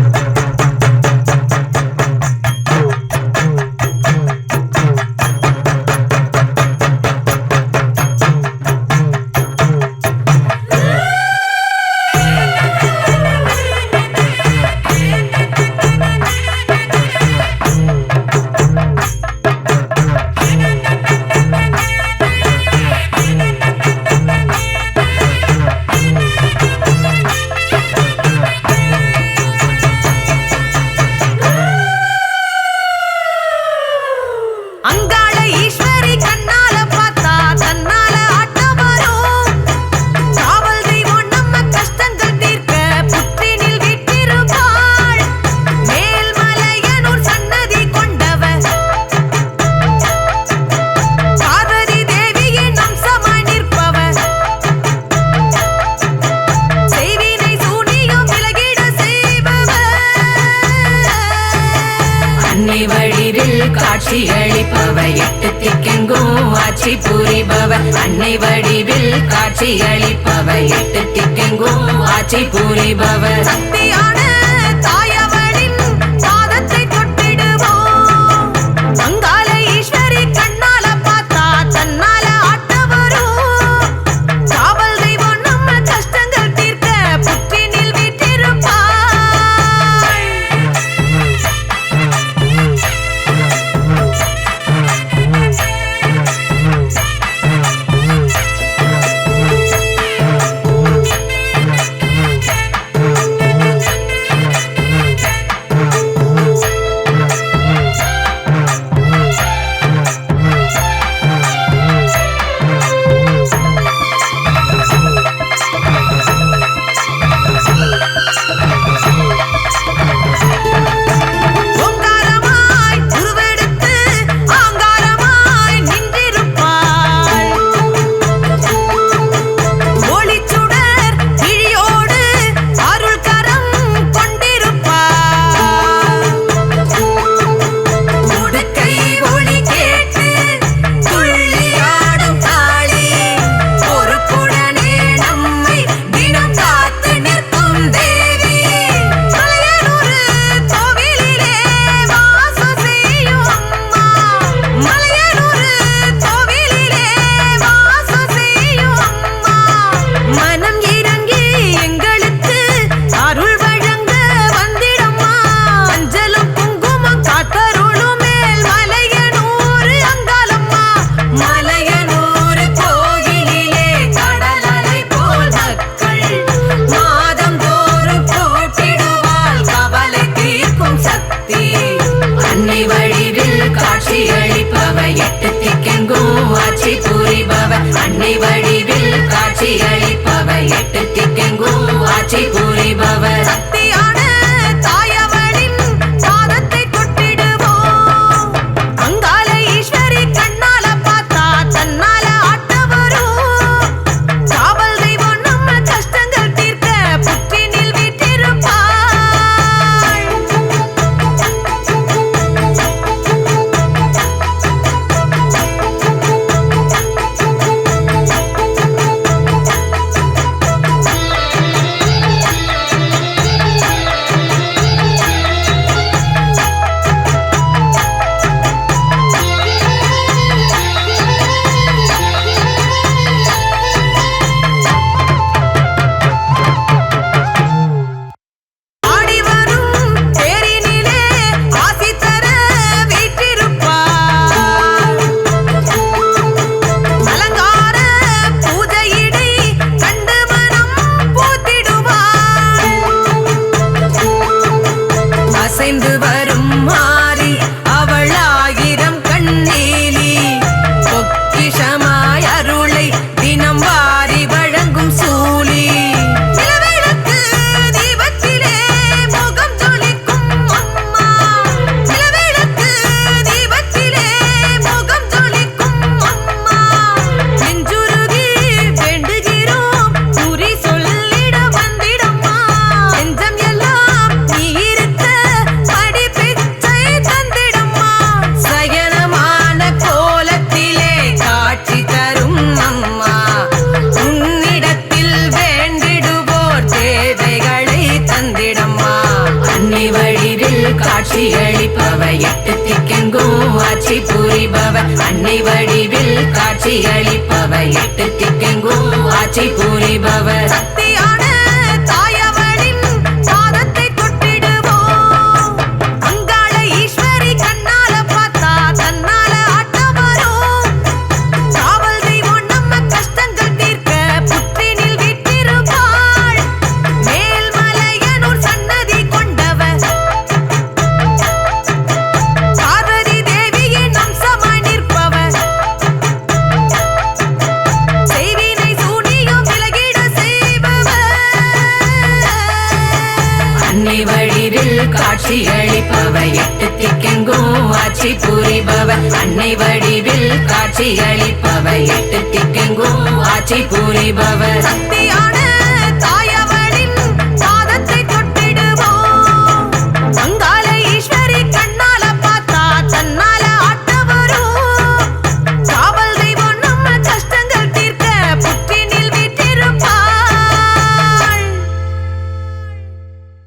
you காட்சியளிப்பவ எட்டு திக்கெங்கும் ஆட்சி புரிபவ. அன்னை வடிவில் காட்சியளிப்பவ எட்டு திக்கெங்கும் ஆட்சி புரிபவ. ஆட்சி புரிபவ அன்னை வடிவில் காட்சி காட்சியளிப்பவ எட்டு திக்கெங்கும் ஆட்சி புரிபவ சக்தியான ஆட்சி புரிபவ அன்னை வடிவில் காட்சி அளிப்பவ எட்டு திக்கெங்கும் ஆட்சி புரிபவ. சக்தியான